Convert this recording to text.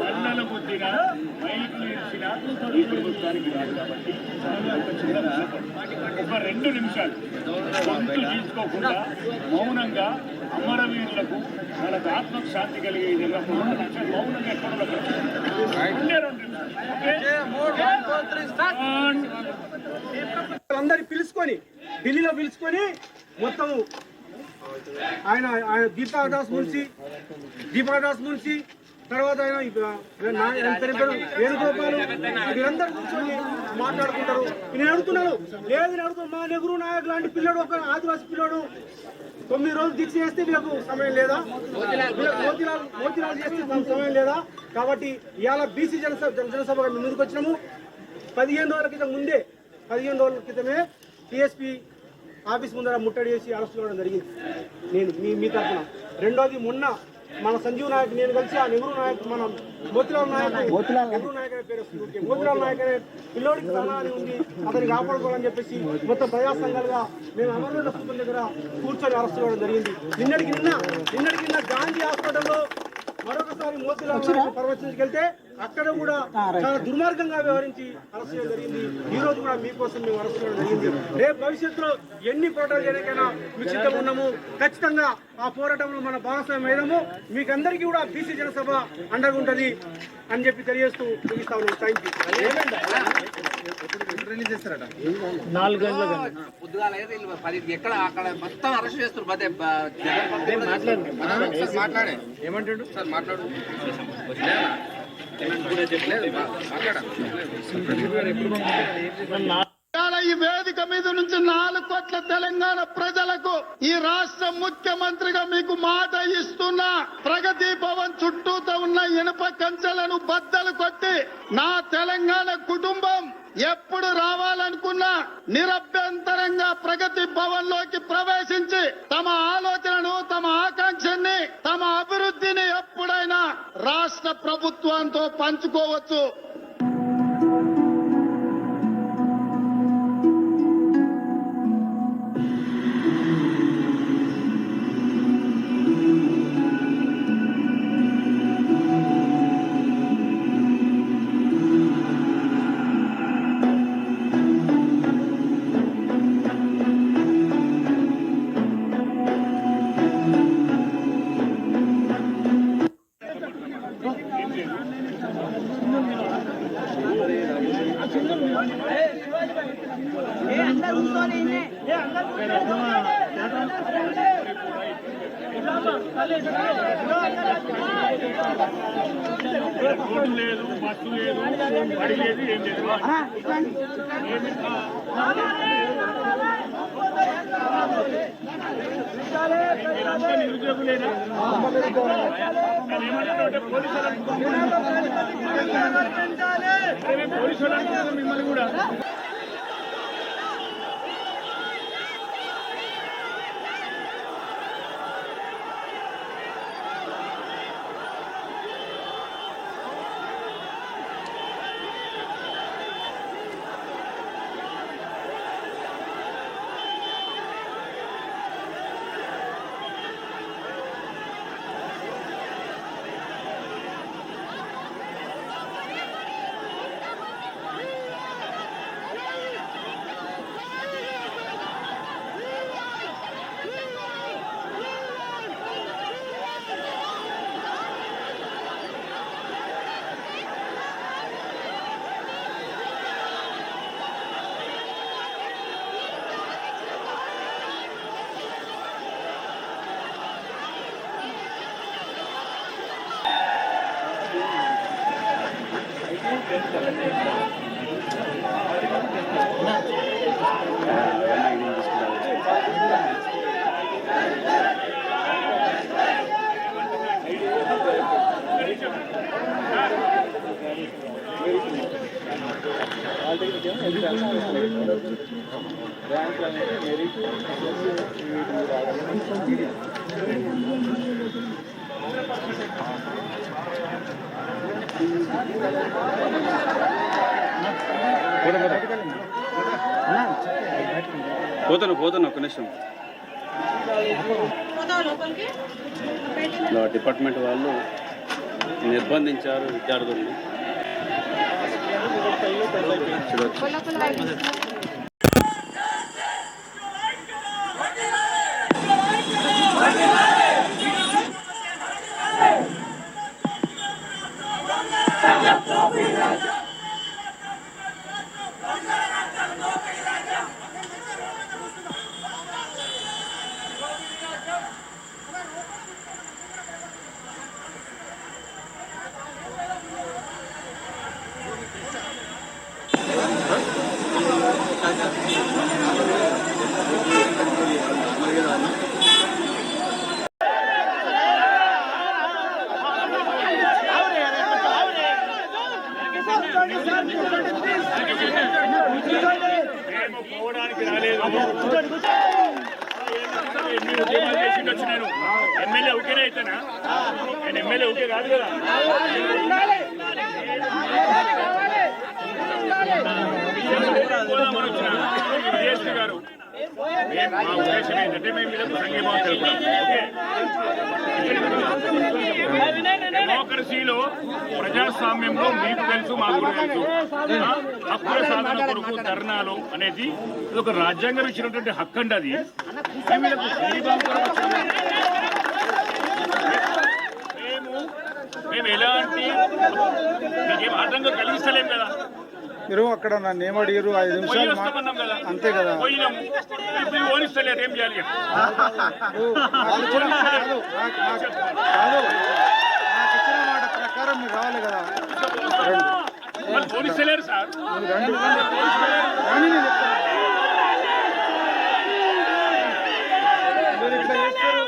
వర్ణాల ముద్దిన మైకులు ఇచ్చిన కాబట్టి ఒక రెండు నిమిషాలు. గొంతు తీసుకోకుండా మౌనంగా అమరవీరులకు వాళ్ళకు ఆత్మకు శాంతి కలిగే విధంగా ఒక నిమిషాలు మౌనంగా ఎక్కడ అందరి పిలుచుకొని ఢిల్లీలో పిలుచుకొని మొత్తం ఆయన ఆయన దీపాదాస్ మున్సి దీపాదాస్ మున్సి తర్వాత ఆయన వేణుగోపాలు నా- వీరందరూ కూర్చొని మాట్లాడుకుంటారు. నేను అడుగుతున్నాను లేదు నేను మా నెహ్రూ నాయక్ లాంటి పిల్లడు ఒక ఆదివాసి పిల్లడు తొమ్మిది రోజులు దీక్ష చేస్తే వీళ్ళకు సమయం లేదా? మోతిలాల్ మోతిలాల్ చేస్తే సమయం లేదా? కాబట్టి ఇవాళ బీసీ జనసభ జనసభ ముందుకు వచ్చినాము. పదిహేను రోజుల క్రితం ముందే పదిహేను రోజుల క్రితమే టీఎస్పీ ఆఫీస్ ముందర ముట్టడి చేసి అరెస్ట్ చేయడం జరిగింది. నేను మీ మీ తరఫున. రెండోది మొన్న మన సంజీవ్ నాయక్ నేను కలిసి ఆ నెహ్రూ నాయక్ మన మోతిలాల్ నాయక్ నెహ్రూ నాయక్. అనే పేరు వస్తుంది. మోతిలాల్ నాయక్ అనే పిల్లోడికి ప్రాణాన్ని ఉంది. అతన్ని కాపాడుకోవాలని చెప్పేసి మొత్తం ప్రజా సంఘాలుగా మేము అమరవీరుల స్థూపం దగ్గర కూర్చొని అరెస్ట్ చేయడం జరిగింది. నిన్నటికి నిన్న నిన్నటికి నిన్న గాంధీ హాస్పిటల్లో మరొకసారి మోతిలాల్ నాయక్ పరామర్శించుకెళ్తే అక్కడ కూడా చాలా దుర్మార్గంగా వ్యవహరించి అరెస్ట్ చేయడం జరిగింది. ఈ రోజు కూడా మీకోసం మేము అరెస్ట్ చేయడం జరిగింది. రేపు భవిష్యత్తులో ఎన్ని పోరాటాలు చేయడానికైనా మీ సిద్ధంగా ఉన్నాము. ఖచ్చితంగా ఆ పోరాటంలో మన భాగస్వామ్యం అయ్యాము మీకు అందరికీ కూడా బీసీ జనసభ అండగా ఉంటది అని చెప్పి తెలియజేస్తూ ముగిస్తాను థ్యాంక్ యూ పది ఎక్కడ అక్కడ మొత్తం అరెస్ట్ చేస్తారు పదే మాట్లాడే. ఏమంటాడు? సార్ మాట్లాడు. ఈ వేదిక మీద నుంచి నాలుగు కోట్ల తెలంగాణ ప్రజలకు ఈ రాష్ట్ర ముఖ్యమంత్రిగా మీకు మాట ఇస్తున్నా. ప్రగతి భవన్ చుట్టూతో ఉన్న ఇనుప కంచెలను బద్దలు కొట్టి నా తెలంగాణ కుటుంబం ఎప్పుడు రావాలనుకున్నా నిరభ్యంతరంగా ప్రగతి భవన్లోకి ప్రవేశించి తమ ఆలోచనను తమ ఆకాంక్షని తమ అభివృద్ధిని ఎప్పుడు రాష్ట్ర ప్రభుత్వంతో పంచుకోవచ్చు. ఏ అందరూ కూర్చోని ఏ అందరూ కూర్చోని రోడ్డు లేదు బస్సు లేదు బడి లేదు ఏం లేదు ఏమి మీరంతా నిరుద్యోగులేనా నేను ఏమంటున్నానంటే పోలీసులు పోతాను పోతాను ఒక్క నిమిషం. డిపార్ట్మెంట్ వాళ్ళు నిర్బంధించారు విద్యార్థుల్ని. చూడొచ్చు ఎన్ని ఉద్యమాలు చేసిండొచ్చు నేను ఎమ్మెల్యే ఒకేనే అయితేనా నేను ఎమ్మెల్యే ఒకే కాదు కదా విజయశ్రీ గారు మా ఉద్దేశం ఏంటంటే మేము వీళ్ళకు సంఘీభావం తెలుపుతాం డెమోక్రసీలో ప్రజాస్వామ్యంలో మీకు తెలుసు మాకు తెలుసు. హక్కుల సాధన కొరకు ధర్నాలు అనేది ఇది ఒక రాజ్యాంగం ఇచ్చినటువంటి హక్కు అండి అది. మేము ఎలాంటి మీకేం ఆటంకం కలిగిస్తలేం కదా. మీరు అక్కడ నన్ను ఏమడిగారు ఐదు నిమిషాలు అంతే కదా. ఓనిస్తలేదు ఏం చేయాలి కాదు. నాకు ఇచ్చిన మాట ప్రకారం మీరు రావాలి కదా. పోలీసులేరు సార్. మీరు ఇట్లా చేస్తారు